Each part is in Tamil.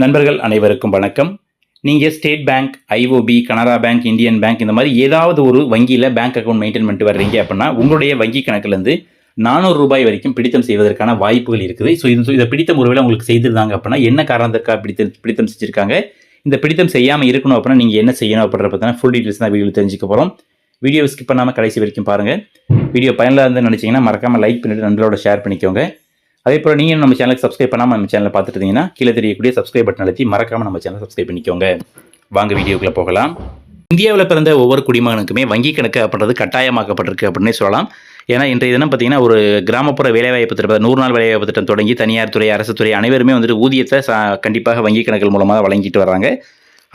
நண்பர்கள் அனைவருக்கும் வணக்கம். நீங்கள் State Bank IOB Canara Bank Indian Bank இந்த மாதிரி ஏதாவது ஒரு வங்கியில் பேங்க் அக்கௌண்ட் மெயின்டைன் பண்ணிட்டு வர்றீங்க அப்படின்னா உங்களுடைய வங்கி கணக்குலேருந்து நானூறு ரூபாய் வரைக்கும் பிடித்தம் செய்வதற்கான வாய்ப்புகள் இருக்குது. ஸோ இது இதை பிடித்தம் ஒருவேளை உங்களுக்கு செய்திருந்தாங்க அப்படின்னா என்ன காரணத்திற்காக பிடித்தம் பிடித்தம் செஞ்சுருக்காங்க? இந்த பிடித்தம் செய்யாமல் இருக்கணும் அப்படின்னா நீங்கள் என்ன செய்யணும் அப்படின்ற பார்த்தீங்கன்னா ஃபுல் டீட்டெயில்ஸ் தான் வீடியோ தெரிஞ்சுக்க போகிறோம் வீடியோ ஸ்கிப் பண்ணாமல் கடைசி வரைக்கும் பாருங்கள் வீடியோ பயனில் இருந்து நினச்சிங்கன்னா மறக்காமல் லைக் பண்ணிவிட்டு நண்பரோட ஷேர் பண்ணிக்கோங்க. அதே போல் நீங்கள் நம்ம சேனலுக்கு சப்ஸ்கிரைப் பண்ணாமல் நம்ம சேனலை பார்த்துட்டு இருந்தீங்கன்னா கீழே தெரியக்கூடிய சப்ஸ்கிரைப் பட்டன் அழுத்தி மறக்காமல் நம்ம சேனலை சப்ஸ்கிரைப் பண்ணிக்கோங்க. வாங்க வீடியோக்குள்ளே போகலாம். இந்தியாவில் பிறந்த ஒவ்வொரு குடிமகனுக்குமே வங்கி கணக்கு அப்படின்றது கட்டாயமாக்கப்பட்டிருக்கு அப்படின்னே சொல்லலாம். ஏன்னா இன்றைய தினம் பார்த்தீங்கன்னா ஒரு கிராமப்புற வேலைவாய்ப்பு திட்டம் நூறு நாள் வேலைவாய்ப்பு திட்டம் தொடங்கி தனியார் துறை அரசு துறை அனைவருமே வந்துட்டு ஊதியத்தை கண்டிப்பாக வங்கி கணக்குகள் மூலமாக வழங்கிட்டு வராங்க.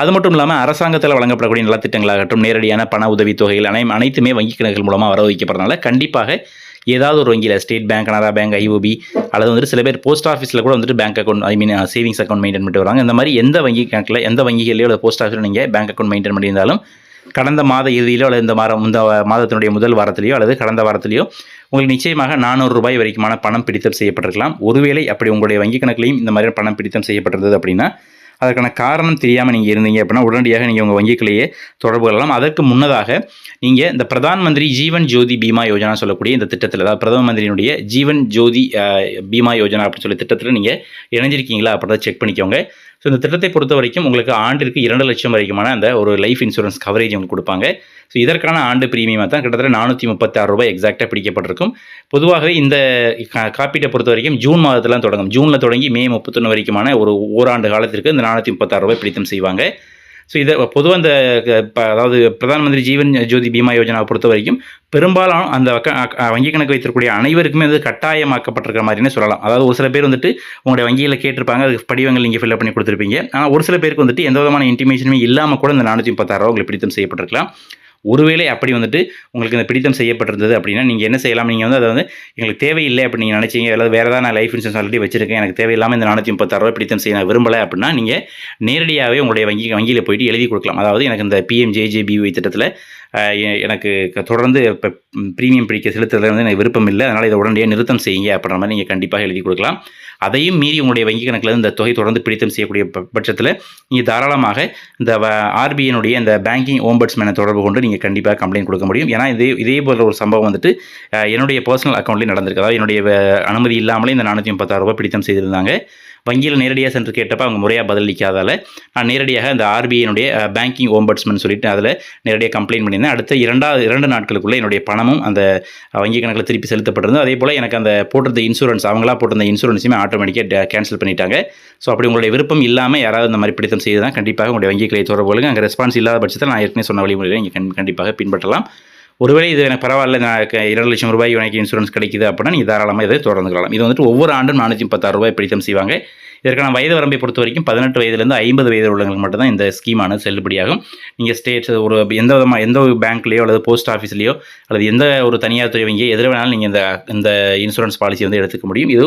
அது மட்டும் இல்லாமல் அரசாங்கத்தில் வழங்கப்படக்கூடிய நலத்திட்டங்களாகட்டும் நேரடியான பண உதவித் தொகைகள் அனை அனைத்துமே வங்கி கணக்குகள் மூலமாக வர வைக்கப்படுறதுனால கண்டிப்பாக ஏதாவது ஒரு வங்கியில் State Bank Canara Bank IOB அல்லது வந்துட்டு சில பேர் போஸ்ட் ஆஃபீஸில் கூட வந்துட்டு bank account I mean savings account maintain பண்ணிட்டு வராங்க இந்த மாதிரி எந்த வங்கி கணக்கில் எந்த வங்கிகளிலோ அல்லது போஸ்ட் ஆஃபீஸில் நீங்கள் பேங்க் அக்கௌண்ட் மெயின்டைன் பண்ணியிருந்தாலும் கடந்த மாத இறுதியிலோ அல்லது இந்த வாரம் இந்த மாதத்தினுடைய முதல் வாரத்திலேயோ அல்லது கடந்த வாரத்திலேயோ உங்களுக்கு நிச்சயமாக நானூறு ரூபாய் வரைக்குமான பணம் பிடித்தம் செய்யப்பட்டிருக்கலாம். ஒருவேளை அப்படி உங்களுடைய வங்கி கணக்குலையும் இந்த மாதிரி பணம் பிடித்தம் செய்யப்பட்டிருந்தது அப்படின்னா அதற்கான காரணம் தெரியாமல் நீங்கள் இருந்தீங்க அப்படின்னா உடனடியாக நீங்கள் உங்கள் வங்கிகளையே தொடர்பு கொள்ளலாம். அதற்கு முன்னதாக நீங்கள் இந்த பிரதான் மந்திரி ஜீவன் ஜோதி பீமா யோஜனா சொல்லக்கூடிய இந்த திட்டத்தில் அதாவது பிரதம மந்திரியினுடைய ஜீவன் ஜோதி பீமா யோஜனா அப்படின்னு சொல்லி திட்டத்தில் நீங்கள் இணைஞ்சிருக்கீங்களா அப்படின்றத செக் பண்ணிக்கோங்க. ஸோ இந்த திட்டத்தை பொறுத்த வரைக்கும் உங்களுக்கு ஆண்டிற்கு இரண்டு லட்சம் வரைக்குமான அந்த ஒரு லைஃப் இன்சூரன்ஸ் கவரேஜ் உங்களுக்கு கொடுப்பாங்க. ஸோ இதற்கான ஆண்டு பிரீமியமாக தான் கிட்டத்தட்ட நானூற்றி முப்பத்தாறு ரூபாய் எக்ஸாக்டாக பிடிக்கப்பட்டிருக்கும். பொதுவாகவே இந்த காப்பீட்டை பொறுத்த வரைக்கும் ஜூன் மாதத்தில் தொடங்கும். ஜூனில் தொடங்கி மே முப்பத்தொன்று வரைக்குமான ஒரு ஓராண்டு காலத்திற்கு இந்த நானூற்றி முப்பத்தாறு ரூபாய் பிடித்தம் செய்வாங்க. ஸோ இதை பொதுவாக அந்த க- ப- அதாவது பிரதான் மந்திரி ஜீவன் ஜோதி பீமா யோஜனாவை பொறுத்த வரைக்கும் பெரும்பாலும் அந்த வக்க- வங்கி கணக்கு வைத்திருக்கக்கூடிய அனைவருக்குமே அது கட்டாயமாக்கப்பட்டிருக்கிற மாதிரினே சொல்லலாம். அதாவது ஒரு சில பேர் வந்துட்டு உங்களுடைய வங்கியில் கேட்டிருப்பாங்க அதுக்கு படிவங்கள் நீங்கள் ஃபில்அப் பண்ணி கொடுத்துருப்பீங்க. ஆனால் ஒரு சில பேருக்கு வந்துட்டு எந்த விதமான இன்டிமேஷனுமே இல்லாமல் கூட இந்த நானூற்றி முப்பத்தாறு உங்களுக்கு பிடித்தம் செய்யப்பட்டிருக்கலாம். ஒருவேளை அப்படி வந்துட்டு உங்களுக்கு இந்த பிடித்தம் செய்யப்பட்டிருந்தது அப்படின்னா நீங்கள் என்ன செய்யலாம்? நீங்கள் வந்து அதை வந்து எங்களுக்கு தேவையில்லை அப்படின்னு நீங்கள் நினச்சிங்க. அல்லது வேறு ஏதாவது நான் லைஃப் இன்சூரன்ஸ் ஆல்ரெடி வச்சிருக்கேன். எனக்கு தேவையில்லாமல் இந்த நானூற்றி முப்பத்தாறு ரூபாய் பிடித்தம் செய்ய நான் விரும்பலை அப்படின்னா நீங்கள் நேரடியாகவே உங்களுடைய வங்கி வங்கியில் போயிட்டு எழுதி கொடுக்கலாம். அதாவது எனக்கு இந்த பிஎம்ஜேஜேபிஒய் திட்டத்தில் எனக்கு தொடர்ந்து இப்போ ப்ரீமியம் பிடிக்க செலுத்துறதுல வந்து எனக்கு விருப்பம் இல்லை. அதனால் இதை உடனடியாக நிறுத்தம் செய்யுங்க அப்படின்ற மாதிரி நீங்கள் கண்டிப்பாக எழுதி கொடுக்கலாம். அதையும் மீறி உங்களுடைய வங்கி கணக்கில் இந்த தொகை தொடர்ந்து பிடித்தம் செய்யக்கூடிய பட்சத்தில் நீங்கள் தாராளமாக இந்த ஆர்பிஐனுடைய இந்த பேங்கிங் ஓம்பட்ஸ்மேனை தொடர்பு கொண்டு நீங்கள் கண்டிப்பாக கம்ப்ளைண்ட் கொடுக்க முடியும். ஏன்னா இதே இதே போன்ற ஒரு சம்பவம் வந்துட்டு என்னுடைய பர்சனல் அக்கௌண்ட்லேயும் நடந்திருக்கு. அதாவது என்னுடைய அனுமதி இல்லாமலே இந்த நானூற்றி முப்பத்தாறு ரூபாய் பிடித்தம் செய்திருந்தாங்க. வங்கியில் நேரடியாக சென்று கேட்டப்ப அவங்க முறையாக பதிலளிக்காதால நான் நேரடியாக அந்த ஆர்பிஐனுடைய பேங்கிங் ஓம்பட்ஸ்மன் சொல்லிட்டு அதில் நேரடியாக கம்ப்ளைண்ட் பண்ணியிருந்தேன். அடுத்த இரண்டாவது இரண்டு நாட்களுக்குள்ளே என்னுடைய பணமும் அந்த வங்கி கணக்கில் திருப்பி செலுத்தப்பட்டிருந்தது. அதே போல் எனக்கு அந்த போட்டிருந்த இன்சூரன்ஸ் அவங்களா போட்டிருந்த இன்சூரன்ஸுமே ஆட்டோமேட்டிக்காக கேன்சல் பண்ணிட்டாங்க. ஸோ அப்படி உங்களுடைய விருப்பம் இல்லாமல் யாராவது இந்த மாதிரி பிடித்தம் செய்து தான் கண்டிப்பாக உங்களுடைய வங்கிகளை தொடர்பு கொள்ளுங்க. அங்கே ரெஸ்பான்ஸ் இல்லாத பட்சத்தில் நான் ஏற்கனவே சொன்ன வழிமுறைகளை நீங்கள் கண் கண்டிப்பாக பின்பற்றலாம். ஒருவேளை இது எனக்கு பரவாயில்ல எனக்கு இரண்டு லட்சம் ரூபாய் எனக்கு இன்சூரன்ஸ் கிடைக்குது அப்படின்னா நீங்கள் தாராளமாக இதை தொடர்ந்து கொள்ளலாம் இது வந்துட்டு ஒவ்வொரு ஆண்டும் நானூற்றி முப்பத்தாறு ரூபாய் பிடித்தம் செய்வாங்க. இதற்கான வயது வரம்பை பொறுத்த வரைக்கும் பதினெட்டு வயதுலேருந்து ஐம்பது வயது உள்ளவங்களுக்கு மட்டும்தான் இந்த ஸ்கீமானது செல்லுபடியாகும். நீங்கள் ஸ்டேட்ஸ் ஒரு எந்த விதமாக எந்த ஒரு பேங்க்லேயோ அல்லது போஸ்ட் ஆஃபீஸ்லேயோ அல்லது எந்த ஒரு தனியார் துறை வங்கியோ எதில் வேணாலும் நீங்கள் இந்த இந்த இன்சூரன்ஸ் பாலிசி வந்து எடுத்துக்க முடியும். இது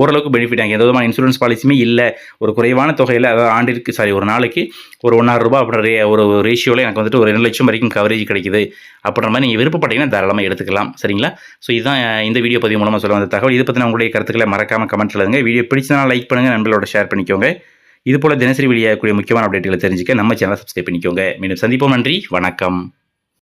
ஓரளவுக்கு பெனிஃபிட் ஆகும். எந்த விதமான இன்சூரன்ஸ் பாலிசியுமே இல்லை. ஒரு குறைவான தொகையில் அதாவது ஆண்டிற்கு சாரி ஒரு நாளைக்கு ஒரு ஒன்றாயிரம் ரூபாய் அப்படின்ற ரே ஒரு ரேஷியோவில் எனக்கு வந்துட்டு ஒரு ரெண்டு லட்சம் வரைக்கும் கவரேஜ் கிடைக்குது அப்படின்ற மாதிரி நீங்கள் விருப்பப்பட்டீங்கன்னா தாராளமாக எடுத்துக்கலாம். சரிங்களா? ஸோ இதுதான் இந்த வீடியோ பதிவு மூலமாக சொல்ல வந்த தகவல். இது பற்றின உங்களுடைய கருத்துக்களை மறக்காமல் கமெண்ட் எழுதுங்க வீடியோ பிடிச்சதுனா லைக் பண்ணுங்கள் நண்பர்களோட ஷேர் பண்ணிக்கோங்க. இது போல தினசரி வெளியாகக்கூடிய முக்கியமான அப்டேட்டுகளை தெரிஞ்சுக்க நம்ம சேனலை சப்ஸ்கிரைப் பண்ணிக்கோங்க. மீண்டும் சந்திப்போம். நன்றி. வணக்கம்.